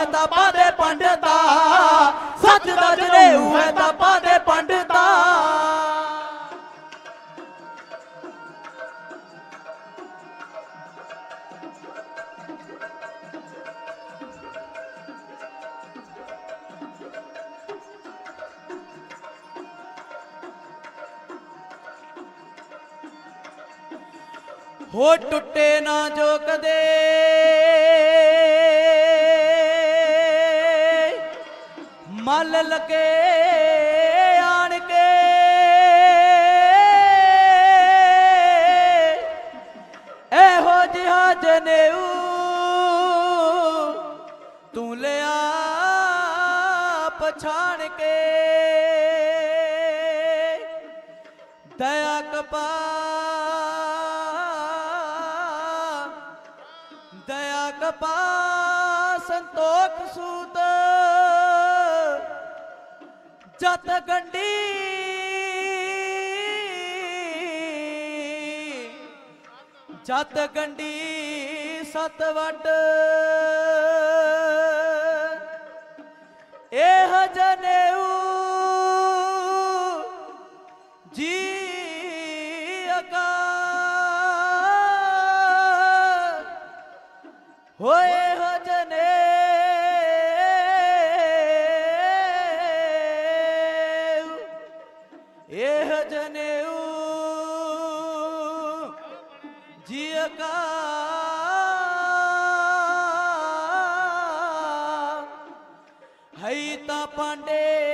ਹੈ ਤਾਂ ਪਾਦੇ ਪੰਡਤਾ। ਸੱਚ ਦਾ ਜਨੇਊ ਹੈ ਤਾਂ ਪਾਦੇ ਪੰਡਤਾ। ਹੋ ਟੁੱਟੇ ਨਾ ਜੋ ਕਦੇ। ਮਲ ਲਗੇ ਆਣ ਕੇ। ਇਹੋ ਜਿਹਾ ਜਨੇਊ ਤੂੰ ਲਿਆ ਪਛਾਣ ਕੇ। ਦਇਆ ਕਪਾ ਦਇਆ ਕਪਾ ਸੰਤੋਖ ਸੂਤ। ਜਤ ਗੰਡੀ ਜਤ ਗੰਡੀ ਸਤ ਵਟ ਇਹ ਜਨੇਊ ਹਈ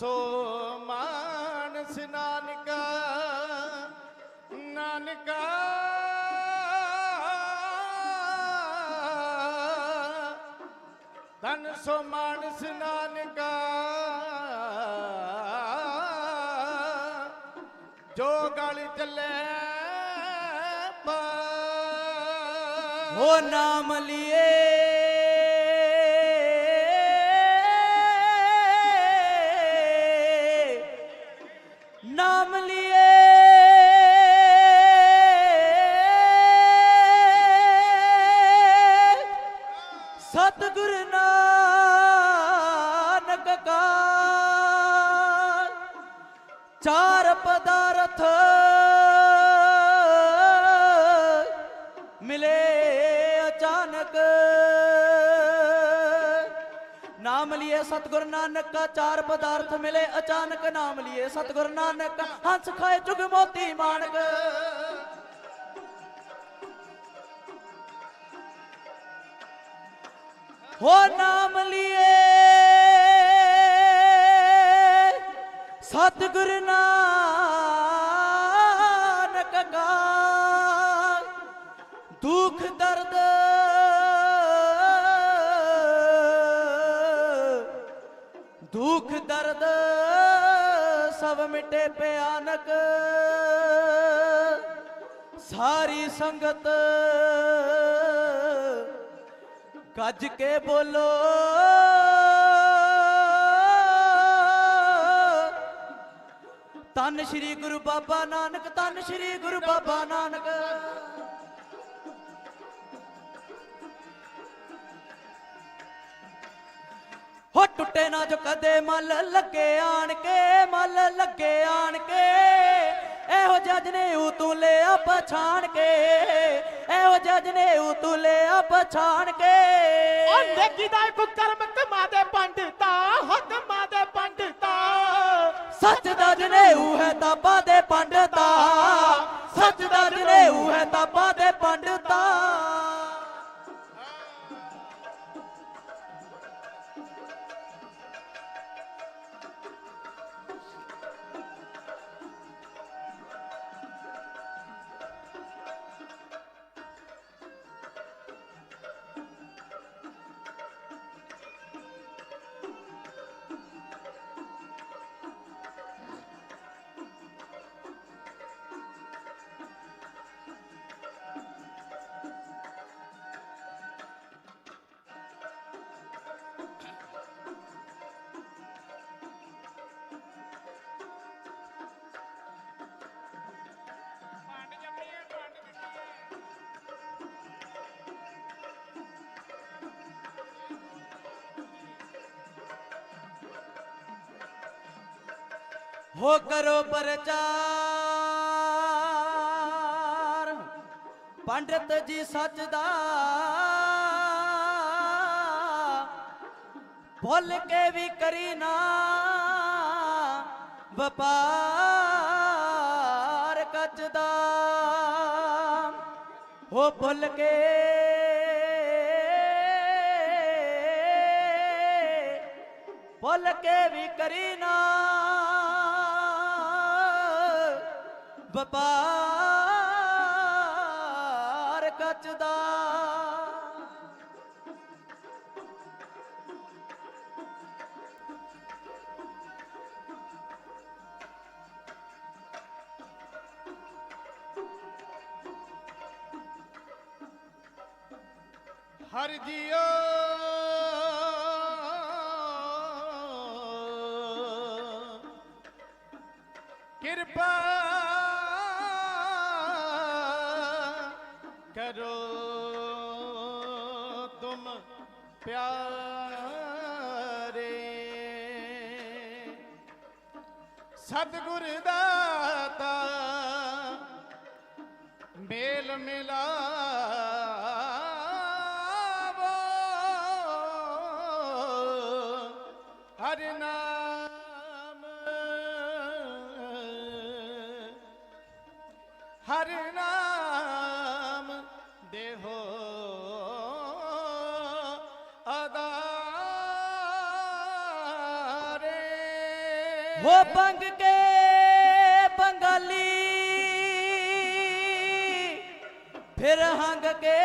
ਸੋ ਮਾਨਸ ਨਾਨਕਾ ਨਾਨਕਾ। ਤਨ ਸੋ ਮਾਨਸ ਨਾਨਕਾ। ਜੋ ਗਲ ਚੱਲੇ ਪਾ। ਹੋ ਨਾਮ ਲਿਏ ਚਾਰ ਪਦਾਰਥ ਮਿਲੇ ਅਚਾਨਕ। ਨਾਮ ਲਿਏ ਸਤਿਗੁਰ ਨਾਨਕ ਕਾ ਚਾਰ ਪਦਾਰਥ ਮਿਲੇ ਅਚਾਨਕ। ਨਾਮ ਲਿਏ ਸਤਿਗੁਰ ਨਾਨਕ ਕਾ ਹੰਸ ਖਾਏ ਚੁਗ ਮੋਤੀ ਮਾਨਕ। ਹੋ ਨਾਮ ਲਿਏ ਸਤਿਗੁਰ ਨਾਨਕ ਕਾ ਦੁਖ ਦਰਦ ਦੁਖ ਦਰਦ ਸਭ ਮਿਟੇ ਭਿਆਨਕ, ਸਾਰੀ ਸੰਗਤ ਗੱਜ ਕੇ ਬੋਲੋ। ਤਨ ਸ੍ਰੀ ਗੁਰੂ ਬਾਬਾ ਨਾਨਕ ਤਨ ਸ੍ਰੀ ਗੁਰੂ ਬਾਬਾ ਨਾਨਕ। ਹੋ ਟੁੱਟੇ ਨਾ ਜੋ ਕਦੇ ਮਲ ਲੱਗੇ ਆਣ ਕੇ ਮਲ ਲੱਗੇ ਆਣ ਕੇ ਇਹੋ ਜੱਜ ਨੇ ਉਹ ਤੂੰ ਲਿਆ ਪਛਾਣ ਕੇ ਇਹੋ ਜੱਜ ਨੇ ਉਹ ਤੂੰ ਲਿਆ ਪਛਾਣ ਕੇ ਉਹ ਨੇਕੀ ਦਾ ਇੱਕ ਕਰਮ ਕਮਾ ਦੇ ਪੰਡਤਾ ਹੱਦ ਦੇ ਸੱਚ ਦਾ ਜਨੇਊ ਹੈ ਤਾਬਾ ਦੇ ਪੰਡਤਾ। ਸੱਚ ਦਾ ਜਨੇਊ ਹੈ ਤਾਬਾ ਦੇ ਪੰਡਤਾ। ਹੋ ਕਰੋ ਪ੍ਰਚਾਰ। ਪੰਡਤ ਜੀ ਸੱਚ ਦਾ ਭੁੱਲ ਕੇ ਵੀ ਕਰੀ ਨਾ ਵਪਾਰ ਕੱਚ ਦਾ। ਹੋ ਭੁੱਲ ਕੇ ਭੁੱਲ ਕੇ ਵੀ ਕਰੀ ਨਾ ਵਪਾਰ ਕੱਚ ਹਰ ਜੀਓ ਕਿਰਪਾ ਸਤਿਗੁਰ ਦਾ ਬੰਗ ਕੇ ਬੰਗਾਲੀ ਫਿਰ ਹੰਗ ਕੇ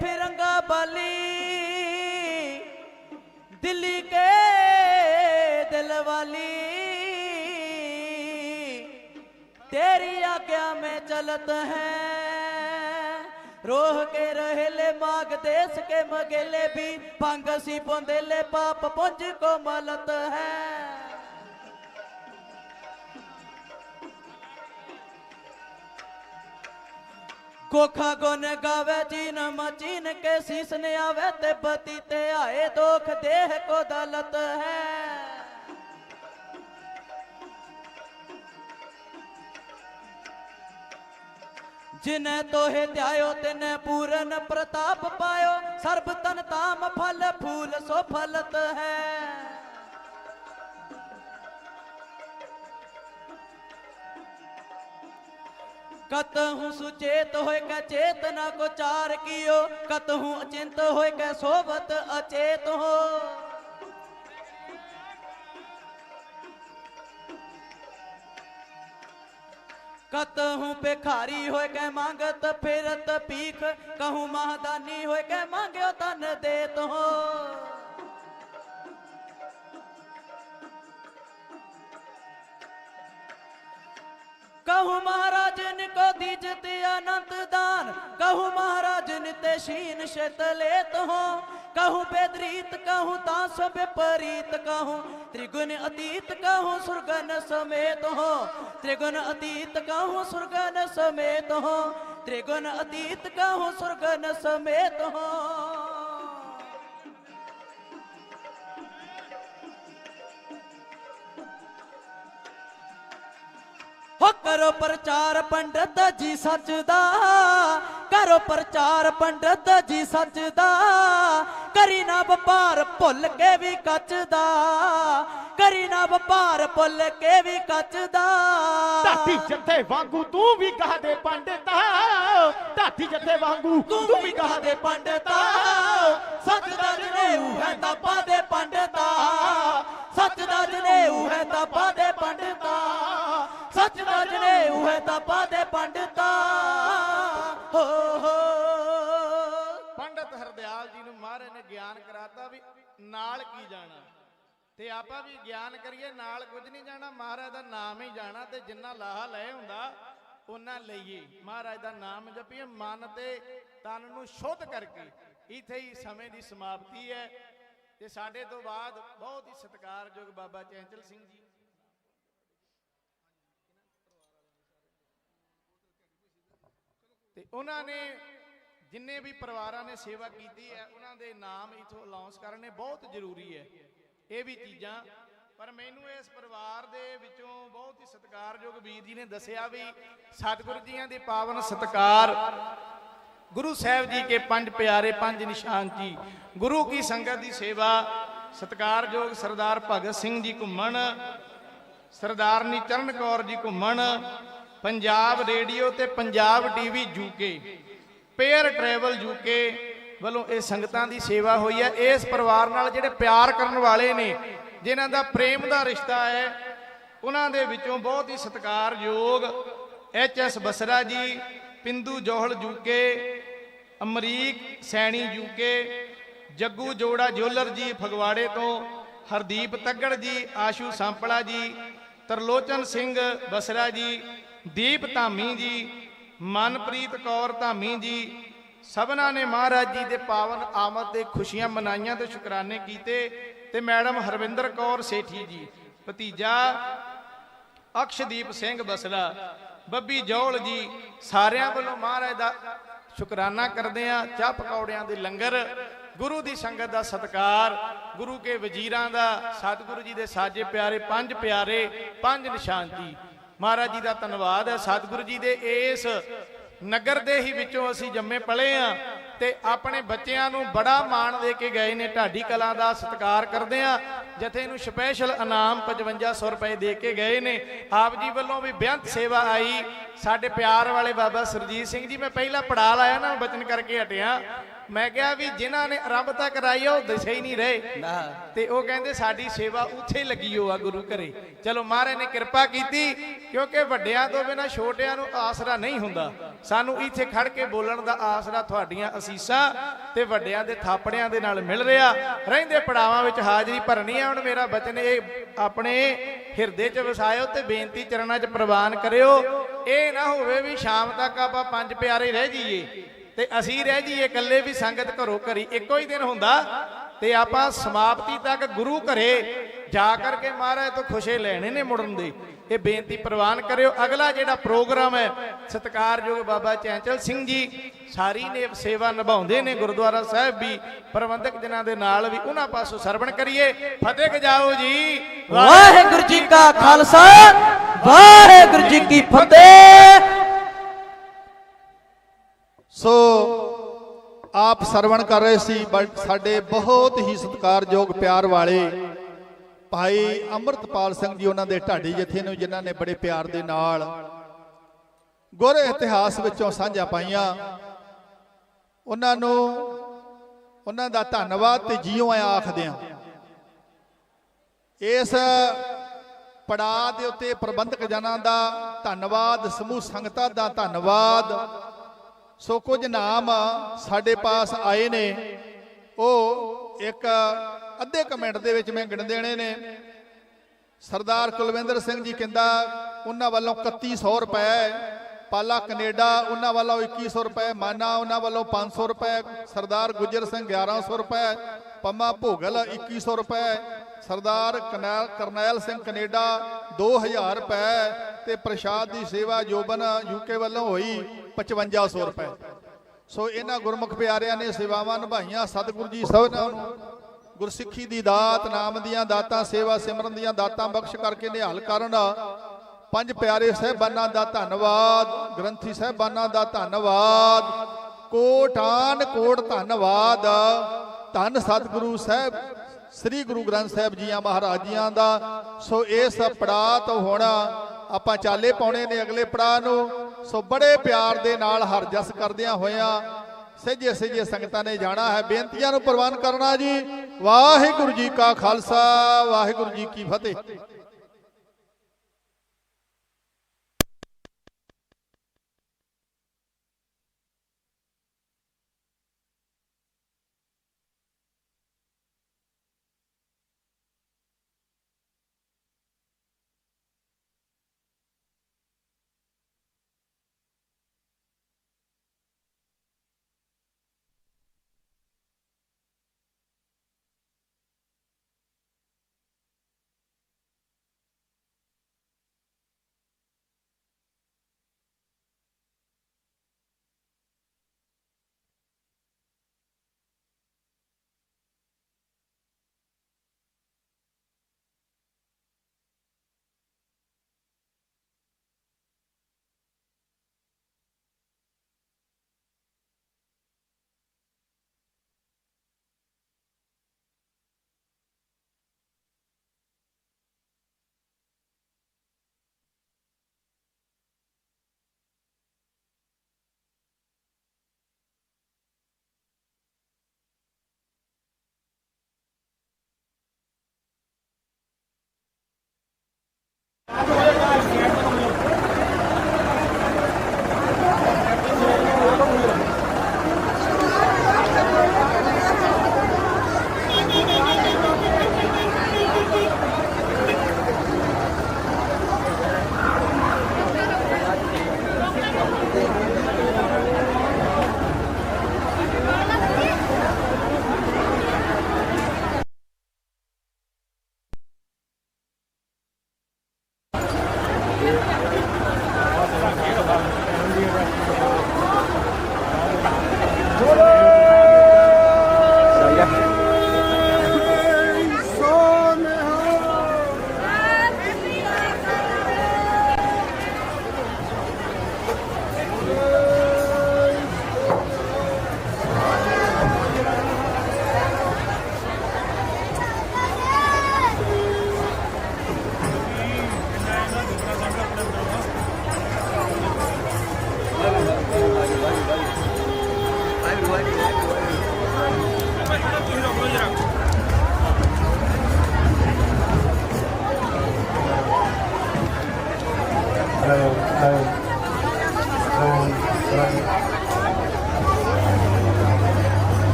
ਫਿਰੰਗਾ ਬਾਲੀ ਦਿੱਲੀ ਕੇ ਦਿਲ ਵਾਲੀ तेरी आज्ञा में चलत है रोह के रहेले माग देश के मगेले भी भंग सी बोंदेले पाप पुंज को मलत है ਕੋਖਾ ਗੁਨ ਗਾਵੇ ਚੀਨ ਮਚੀਨ ਕੇ ਸੀਸ ਨੇ ਆਵੇ, ਤੇ ਬਤੀ ਤੇ ਆਏ ਦੋਖ ਦੇਹ ਕੋ ਦਲਤ ਹੈ। ਜਿਨੇ ਤੋਹੇ ਧਿਆਇਓ, ਤਿਨੇ ਪੂਰਨ ਪ੍ਰਤਾਪ ਪਾਇਓ, ਸਰਬ ਤਨ ਤਾਮ ਫਲ, ਫੂਲ ਸੋ ਫਲਤ ਹੈ। ਕਤਹੂ ਸੁਚੇਤ ਹੋਇ ਕੈ ਚੇਤਨਾ ਕੋ ਚਾਰ ਕੀਓ ਕਤਹੂ ਅਚਿੰਤ ਹੋਇ ਕੈ ਸੋਵਤ ਅਚੇਤ ਹੋ। ਕਤਹੂ ਭਿਖਾਰੀ ਹੋਇ ਕੈ ਮੰਗਤ ਫਿਰਤ ਭੀਖ, ਕਹੂੰ ਮਹਦਾਨੀ ਹੋਇ ਕੈ ਮੰਗਿਓ ਤਨ ਦੇਤ ਹੋ। कहूँ महाराज को दीजत अनंत दान। कहूँ महाराज नित्य शीन शत लेत हो। कहूँ बेदरीत, कहूँ तास विपरीत कहूँ। त्रिगुण अतीत, कहूँ सुरगन समेत हो। त्रिगुण अतीत, कहूँ सुरगन समेत हो। त्रिगुण अतीत, कहूँ सुरगन समेत हो। ਹੋ ਕਰੋ ਪ੍ਰਚਾਰ ਪੰਡਤ ਜੀ ਸੱਚ ਦਾ। ਕਰੋ ਪ੍ਰਚਾਰ ਪੰਡਤ ਜੀ ਸੱਚ ਦਾ। ਕਰੀ ਨਾ ਵਪਾਰ ਭੁੱਲ ਕੇ ਵੀ ਕੱਚ ਦਾ। ਕਰੀ ਨਾ ਵਪਾਰ ਭੁੱਲ ਕੇ ਵੀ ਕੱਚਦਾ ਢਾਡੀ ਜੱਥੇ ਵਾਂਗੂ ਤੂੰ ਵੀ ਕਹਾ ਦੇ ਪੰਡਤਾ ਢਾਡੀ ਜੱਥੇ ਵਾਂਗੂ ਤੂੰ ਵੀ ਕਹਾ ਦੇ ਪੰਡਤਾ ਸੱਚ ਦਾ ਜਨੇਊ ਹੈ ਤਾਪਾ ਦੇ ਪੰਡਤਾ ਸੱਚ ਦਾ ਜਨੇਊ ਹੈ ਤਾਪਾ ਦੇ ਪੰਡਤਾ ਸੱਚ ਦਾ ਜਨੇਊ ਹੈ ਤਾਪਾ ਦੇ ਪੰਡਤਾ। ਹੋ ਹੋ। ਪੰਡਤ ਹਰਦਿਆਲ ਜੀ ਨੂੰ ਮਹਾਰਾਜ ਨੇ ਗਿਆਨ ਕਰਾਤਾ ਵੀ ਨਾਲ ਕੀ ਜਾਣਾ। ਤੇ ਆਪਾਂ ਵੀ ਗਿਆਨ ਕਰੀਏ, ਨਾਲ ਕੁਝ ਨਹੀਂ ਜਾਣਾ, ਮਹਾਰਾਜ ਦਾ ਨਾਮ ਹੀ ਜਾਣਾ ਤੇ ਜਿੰਨਾ ਲਾਹਾ ਲੈ ਹੁੰਦਾ ਉਹਨਾਂ ਲਈਏ। ਮਹਾਰਾਜ ਦਾ ਨਾਮ ਜਪੀਏ, ਮਨ ਤੇ ਤਨ ਨੂੰ ਸ਼ੁੱਧ ਕਰਕੇ। ਇੱਥੇ ਹੀ ਸਮੇਂ ਦੀ ਸਮਾਪਤੀ ਹੈ। ਤੇ ਸਾਡੇ ਤੋਂ ਬਾਅਦ ਬਹੁਤ ਹੀ ਸਤਿਕਾਰਯੋਗ ਬਾਬਾ ਚੈਂਚਲ ਸਿੰਘ ਜੀ। ਤੇ ਉਹਨਾਂ ਨੇ ਜਿੰਨੇ ਵੀ ਪਰਿਵਾਰਾਂ ਨੇ ਸੇਵਾ ਕੀਤੀ ਹੈ, ਉਹਨਾਂ ਦੇ ਨਾਮ ਇਥੋਂ ਅਨਾਉਂਸ ਕਰਨੇ ਬਹੁਤ ਜ਼ਰੂਰੀ ਹੈ। ਇਹ ਵੀ ਚੀਜ਼ਾਂ, ਪਰ ਮੈਨੂੰ ਇਸ ਪਰਿਵਾਰ ਦੇ ਵਿੱਚੋਂ ਬਹੁਤ ਹੀ ਸਤਿਕਾਰਯੋਗ ਵੀਰ ਜੀ ਨੇ ਦੱਸਿਆ ਵੀ ਸਤਿਗੁਰੂ ਜੀਆਂ ਦੇ ਪਾਵਨ ਸਤਿਕਾਰ, ਗੁਰੂ ਸਾਹਿਬ ਜੀ ਕੇ ਪੰਜ ਪਿਆਰੇ, ਪੰਜ ਨਿਸ਼ਾਨ ਜੀ, ਗੁਰੂ ਕੀ ਸੰਗਤ ਦੀ ਸੇਵਾ, ਸਤਿਕਾਰਯੋਗ ਸਰਦਾਰ ਭਗਤ ਸਿੰਘ ਜੀ ਘੁੰਮਣ, ਸਰਦਾਰਨੀ ਚਰਨ ਕੌਰ ਜੀ ਘੁੰਮਣ ਪੰਜਾਬ ਰੇਡੀਓ ਤੇ Punjab TV UK, pair travel UK ਵੱਲੋਂ ਇਹ ਸੰਗਤਾਂ ਦੀ ਸੇਵਾ ਹੋਈ ਹੈ। ਇਸ ਪਰਿਵਾਰ ਨਾਲ ਜਿਹੜੇ ਪਿਆਰ ਕਰਨ ਵਾਲੇ ਨੇ, ਜਿਨ੍ਹਾਂ ਦਾ ਪ੍ਰੇਮ ਦਾ ਰਿਸ਼ਤਾ ਹੈ, ਉਹਨਾਂ ਦੇ ਵਿੱਚੋਂ ਬਹੁਤ ਹੀ ਸਤਿਕਾਰਯੋਗ H S Basra ji, Pindu Johal UK, Amrik Saini UK, Jaggu ਜੋੜਾ ਜੋਲਰ ਜੀ ਫਗਵਾੜੇ ਤੋਂ ਹਰਦੀਪ ਤੱਗੜ ਜੀ, ਆਸ਼ੂ ਸੰਪਲਾ ਜੀ, ਤਰਲੋਚਨ ਸਿੰਘ ਬਸਰਾ ਜੀ ਦੀਪ ਧਾਮੀ ਜੀ, ਮਨਪ੍ਰੀਤ ਕੌਰ ਧਾਮੀ ਜੀ, ਸਭਨਾਂ ਨੇ ਮਹਾਰਾਜ ਜੀ ਦੇ ਪਾਵਨ ਆਮਦ ਦੇ ਖੁਸ਼ੀਆਂ ਮਨਾਈਆਂ ਤੇ ਸ਼ੁਕਰਾਨੇ ਕੀਤੇ ਤੇ ਮੈਡਮ ਹਰਵਿੰਦਰ ਕੌਰ ਸੇਠੀ ਜੀ, ਭਤੀਜਾ ਅਕਸ਼ਦੀਪ ਸਿੰਘ ਬਸਲਾ, ਬੱਬੀ ਜੋਲ ਜੀ, ਸਾਰਿਆਂ ਵੱਲੋਂ ਮਹਾਰਾਜ ਦਾ ਸ਼ੁਕਰਾਨਾ ਕਰਦੇ ਆ ਚਾਹ ਪਕੌੜਿਆਂ ਦੇ ਲੰਗਰ, ਗੁਰੂ ਦੀ ਸੰਗਤ ਦਾ ਸਤਕਾਰ, ਗੁਰੂ ਕੇ ਵਜ਼ੀਰਾਂ ਦਾ, ਸਤਿਗੁਰੂ ਜੀ ਦੇ ਸਾਜੇ ਪਿਆਰੇ, ਪੰਜ ਪਿਆਰੇ, ਪੰਜ ਨਿਸ਼ਾਨ ਜੀ। ਮਹਾਰਾਜ ਜੀ ਦਾ ਧੰਨਵਾਦ ਹੈ, ਸਤਿਗੁਰੂ ਜੀ ਦੇ ਇਸ ਨਗਰ ਦੇ ਹੀ ਵਿੱਚੋਂ ਅਸੀਂ ਜੰਮੇ ਪਲੇ ਆ ਤੇ ਆਪਣੇ ਬੱਚਿਆਂ ਨੂੰ ਬੜਾ ਮਾਣ ਦੇ ਕੇ ਗਏ ਨੇ, ਢਾਡੀ ਕਲਾ ਦਾ ਸਤਿਕਾਰ ਕਰਦੇ ਆ ਜਥੇ ਨੂੰ ਸਪੈਸ਼ਲ ਇਨਾਮ 5500 ਰੁਪਏ ਦੇ ਕੇ ਗਏ ਨੇ। ਆਪ ਜੀ ਵੱਲੋਂ ਵੀ ਬੇਅੰਤ ਸੇਵਾ ਆਈ। ਸਾਡੇ ਪਿਆਰ ਵਾਲੇ ਬਾਬਾ ਸਰਜੀਤ ਸਿੰਘ ਜੀ, ਮੈਂ ਪਹਿਲਾਂ ਪੜਾ ਲਾਇਆ ਨਾ, ਬਚਨ ਕਰਕੇ ਹਟਿਆ। ਮੈਂ ਕਿਹਾ ਵੀ ਜਿਨ੍ਹਾਂ ਨੇ ਆਰੰਭਤਾ ਕਰਾਈ ਆ ਉਹ ਦਿਸੇ ਹੀ ਨਹੀਂ ਰਹੇ। ਨਾ। ਤੇ ਉਹ ਕਹਿੰਦੇ ਸਾਡੀ ਸੇਵਾ ਉੱਥੇ ਲੱਗੀ ਹੋ ਆ ਗੁਰੂ ਘਰੇ। ਚਲੋ ਮਹਾਰਾਜ ਨੇ ਕਿਰਪਾ ਕੀਤੀ ਕਿਉਂਕਿ ਵੱਡਿਆਂ ਤੋਂ ਬਿਨਾ ਛੋਟਿਆਂ ਨੂੰ ਆਸਰਾ ਨਹੀਂ ਹੁੰਦਾ। ਸਾਨੂੰ ਇੱਥੇ ਖੜ ਕੇ ਬੋਲਣ ਦਾ ਆਸਰਾ ਤੁਹਾਡੀਆਂ ਅਸੀਸਾਂ ਤੇ ਵੱਡਿਆਂ ਦੇ ਥਾਪੜਿਆਂ ਦੇ ਨਾਲ ਮਿਲ ਰਿਹਾ। ਰਹਿੰਦੇ ਪੜਾਵਾਂ ਵਿੱਚ ਹਾਜ਼ਰੀ ਭਰਨੀ ਆ ਹੁਣ ਮੇਰਾ ਬਚਨ ਇਹ ਆਪਣੇ ਹਿਰਦੇ 'ਚ ਵਸਾਇਓ ਤੇ ਬੇਨਤੀ ਚਰਨਾਂ 'ਚ ਪ੍ਰਵਾਨ ਕਰਿਓ। ਇਹ ਨਾ ਹੋਵੇ ਵੀ ਸ਼ਾਮ ਤੱਕ ਆਪਾਂ ਪੰਜ ਪਿਆਰੇ ਰਹਿ ਜਾਈਏ। ਤੇ ਅਸੀਂ ਰਹਿ ਜਾਈਏ ਇਕੱਲੇ ਵੀ ਸੰਗਤ ਘਰੋਂ ਘਰੀ। ਇੱਕੋ ਹੀ ਦਿਨ ਹੁੰਦਾ ਤੇ ਆਪਾਂ ਸਮਾਪਤੀ ਤੱਕ ਗੁਰੂ ਘਰੇ ਜਾ ਕਰਕੇ ਮਹਾਰਾਜ ਤੋਂ ਖੁਸ਼ੇ ਲੈਣੇ ਨੇ ਮੁੜਨ ਦੇ। ਇਹ ਬੇਨਤੀ ਪ੍ਰਵਾਨ ਕਰਿਓ। ਅਗਲਾ ਜਿਹੜਾ ਪ੍ਰੋਗਰਾਮ ਹੈ, ਸਤਿਕਾਰਯੋਗ ਬਾਬਾ ਚੈਂਚਲ ਸਿੰਘ ਜੀ, ਸਾਰੀ ਨੇ ਸੇਵਾ ਨਿਭਾਉਂਦੇ ਨੇ, ਗੁਰਦੁਆਰਾ ਸਾਹਿਬ ਵੀ, ਪ੍ਰਬੰਧਕ ਜਨਾਂ ਦੇ ਨਾਲ ਵੀ, ਉਹਨਾਂ ਪਾਸੋਂ ਸਰਵਣ ਕਰੀਏ। ਫਤਿਹ ਗਜਾਓ ਜੀ। ਵਾਹਿਗੁਰੂ ਜੀ ਕਾ ਖਾਲਸਾ। ਵਾਹਿਗੁਰੂ ਜੀ ਕੀ ਫਤਿਹ। ਸੋ ਆਪ ਸਰਵਣ ਕਰ ਰਹੇ ਸੀ ਬਟ ਸਾਡੇ ਬਹੁਤ ਹੀ ਸਤਿਕਾਰਯੋਗ ਪਿਆਰ ਵਾਲੇ ਭਾਈ ਅੰਮ੍ਰਿਤਪਾਲ ਸਿੰਘ ਜੀ ਉਹਨਾਂ ਦੇ ਢਾਡੀ ਜਥੇ ਨੂੰ, ਜਿਨ੍ਹਾਂ ਨੇ ਬੜੇ ਪਿਆਰ ਦੇ ਨਾਲ ਗੁਰ ਇਤਿਹਾਸ ਵਿੱਚੋਂ ਸਾਂਝਾ ਪਾਈਆਂ। ਉਹਨਾਂ ਨੂੰ ਉਹਨਾਂ ਦਾ ਧੰਨਵਾਦ ਤੇ ਜੀਓ ਆਇਆ ਆਖਦੇ ਆ। ਇਸ ਪੜਾਅ ਦੇ ਉੱਤੇ ਪ੍ਰਬੰਧਕ ਜਨਾਂ ਦਾ ਧੰਨਵਾਦ, ਸਮੂਹ ਸੰਗਤਾਂ ਦਾ ਧੰਨਵਾਦ ਸੋ ਕੁਝ ਨਾਮ ਸਾਡੇ ਪਾਸ ਆਏ ਨੇ। ਉਹ ਇੱਕ ਅੱਧੇ ਕਮੈਂਟ ਦੇ ਵਿੱਚ ਮੈਂ ਗਿਣ ਦੇਣੇ ਨੇ। ਸਰਦਾਰ ਕੁਲਵਿੰਦਰ ਸਿੰਘ ਜੀ ਕਹਿੰਦਾ, ਉਹਨਾਂ ਵੱਲੋਂ 3100 ਰੁਪਏ। ਪਾਲਾ ਕੈਨੇਡਾ, ਉਹਨਾਂ ਵੱਲੋਂ 2100 ਰੁਪਏ। ਮਾਨਾ, ਉਹਨਾਂ ਵੱਲੋਂ 500 ਰੁਪਏ। ਸਰਦਾਰ ਗੁੱਜਰ ਸਿੰਘ 1100 ਰੁਪਏ। ਪੰਮਾ ਭੋਗਲ 2100 ਰੁਪਏ। ਸਰਦਾਰ ਕਰਨੈਲ ਕਰਨੈਲ ਸਿੰਘ ਕੈਨੇਡਾ 2000 ਰੁਪਏ। ਤੇ ਪ੍ਰਸ਼ਾਦ ਦੀ ਸੇਵਾ ਜੋਬਨ ਯੂਕੇ ਵੱਲੋਂ ਹੋਈ। 5500 ਰੁਪਏ। ਸੋ ਇਹਨਾਂ ਗੁਰਮੁਖ ਪਿਆਰਿਆਂ ਨੇ ਸੇਵਾਵਾਂ ਨਿਭਾਈਆਂ ਸਤਿਗੁਰੂ ਜੀ ਸਭਨਾਂ ਨੂੰ ਗੁਰਸਿੱਖੀ ਦੀ ਦਾਤ, ਨਾਮ ਦੀਆਂ ਦਾਤਾਂ, ਸੇਵਾ ਸਿਮਰਨ ਦੀਆਂ ਦਾਤਾਂ ਬਖਸ਼ ਕਰਕੇ ਨਿਹਾਲ ਕਰਨ ਪੰਜ ਪਿਆਰੇ ਸਹਿਬਾਨਾਂ ਦਾ ਧੰਨਵਾਦ, ਗ੍ਰੰਥੀ ਸਹਿਬਾਨਾਂ ਦਾ ਧੰਨਵਾਦ ਕੋਟਾਨ ਕੋਟ ਧੰਨਵਾਦ, ਧੰਨ ਸਤਿਗੁਰੂ ਸਾਹਿਬ, ਸ੍ਰੀ ਗੁਰੂ ਗ੍ਰੰਥ ਸਾਹਿਬ ਜੀਆਂ ਮਹਾਰਾਜੀਆਂ ਦਾ। ਸੋ ਇਸ ਪੜਾਅ ਤੋਂ ਹੁਣ ਆਪਾਂ ਚਾਲੇ ਪਾਉਣੇ ਨੇ ਅਗਲੇ ਪੜਾਅ ਨੂੰ। ਸੋ ਬੜੇ ਪਿਆਰ ਦੇ ਨਾਲ ਹਰਜਸ ਕਰਦਿਆਂ ਹੋਇਆਂ ਸਹਿਜੇ ਸਹਿਜੇ ਸੰਗਤਾਂ ਨੇ ਜਾਣਾ ਹੈ। ਬੇਨਤੀਆਂ ਨੂੰ ਪ੍ਰਵਾਨ ਕਰਨਾ ਜੀ। ਵਾਹਿਗੁਰੂ ਜੀ ਕਾ ਖਾਲਸਾ, ਵਾਹਿਗੁਰੂ ਜੀ ਕੀ ਫਤਿਹ।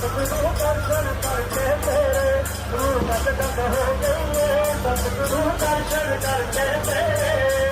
ਸਤਿਗੁਰੂ ਦਰਸ਼ਨ ਕਰਕੇ ਤੇਰੇ ਰੂਹ ਤੱਕ ਤੱਕ ਹੋ ਗਈ ਸਤਿਗੁਰੂ ਦਰਸ਼ਨ ਕਰਕੇ ਤੇਰੇ।